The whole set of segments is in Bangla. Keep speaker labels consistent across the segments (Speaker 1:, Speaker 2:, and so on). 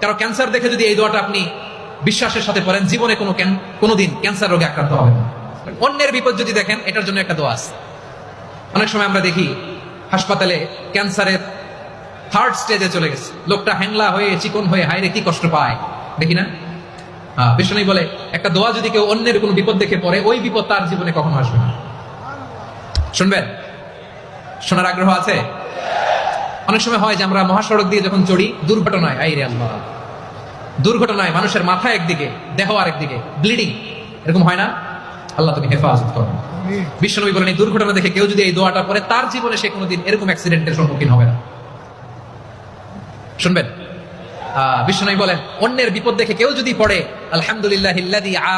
Speaker 1: কারও ক্যান্সার দেখে যদি এই দোয়াটা আপনি বিশ্বাসের সাথে পড়েন জীবনে কোনো কোনোদিন ক্যান্সার রোগে আক্রান্ত হবে না। অন্যের বিপদ যদি দেখেন এটার জন্য একটা দোয়া আছে। অনেক সময় আমরা দেখি হাসপাতালে ক্যান্সারের থার্ড স্টেজে চলে গেছে। লোকটা হ্যাংলা হয়ে চিকন হয়ে হাইরে কি কষ্ট পায়। দেখি না? আহ, বিষ্ণু বলে একটা দোয়া যদি কেউ অন্যের কোনো বিপদ দেখে পড়ে ওই বিপদ তার জীবনে কখনো আসবে না। শুনবেন? শোনার আগ্রহ আছে? অনেক সময় হয় যে আমরা মহাসড়ক দিয়ে যখন চড়ি দুর্ঘটনায় আই রে আল্লাহ। দুর্ঘটনায় মানুষের মাথা একদিকে দেহ আরেকদিকে ব্লিডিং এরকম হয় না? আল্লাহ তুমি হেফাজত করো বিশ্বনবী বলেন এই দুর্ঘটনা দেখে কেউ যদি এই দোয়াটা পড়ে তার জীবনে সে কোনোদিন এরকম অ্যাক্সিডেন্টের সম্মুখীন হবে না। শুনবেন? আহ, বিশ্বনবী বলেন অন্যের বিপদ দেখে কেউ যদি পড়ে আলহামদুলিল্লাহ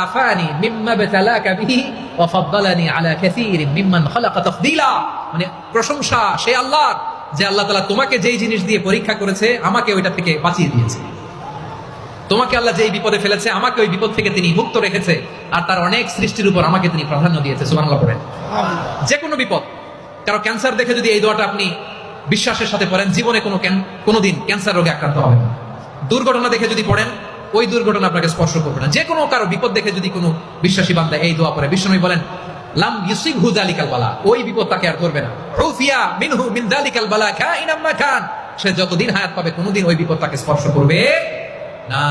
Speaker 1: আফানি মিম্মা বাতালাকা বিহি ওয়া ফাদ্দালানি আলা কাসীরিন মিম্মান খালাকা তাফদীলা। মানে প্রশংসা সে আল্লাহর। যে আল্লাহ তাআলা তোমাকে যেই জিনিস দিয়ে পরীক্ষা করেছে আমাকে ওইটা থেকে বাঁচিয়ে দিয়েছে। তোমাকে আল্লাহ যেই বিপদে ফেলেছে আমাকে ওই বিপদ থেকে তিনি মুক্ত রেখেছে আর তার অনেক সৃষ্টির উপর আমাকে তিনি প্রাধান্য দিয়েছে। সুবহানাল্লাহ পড়েন। যে কোনো বিপদ কারও ক্যান্সার দেখে যদি এই দোয়াটা আপনি বিশ্বাসের সাথে পড়েন জীবনে কোনো ক্যান- কোনোদিন ক্যান্সার রোগে আক্রান্ত হবে না। দুর্ঘটনা দেখে যদি পড়েন ওই দুর্ঘটনা আপনাকে স্পর্শ করবে না। যে কোনো কারও বিপদ দেখে যদি কোনো বিশ্বাসী বান্দা এই দোয়া পড়ে বিষ্ণু বলেন লাম হু ওই বিপদ তাকে আর করবে না। মিন খান সে যতদিন হায়াত পাবে, কোনোদিন ওই বিপদ তাকে স্পর্শ করবে না।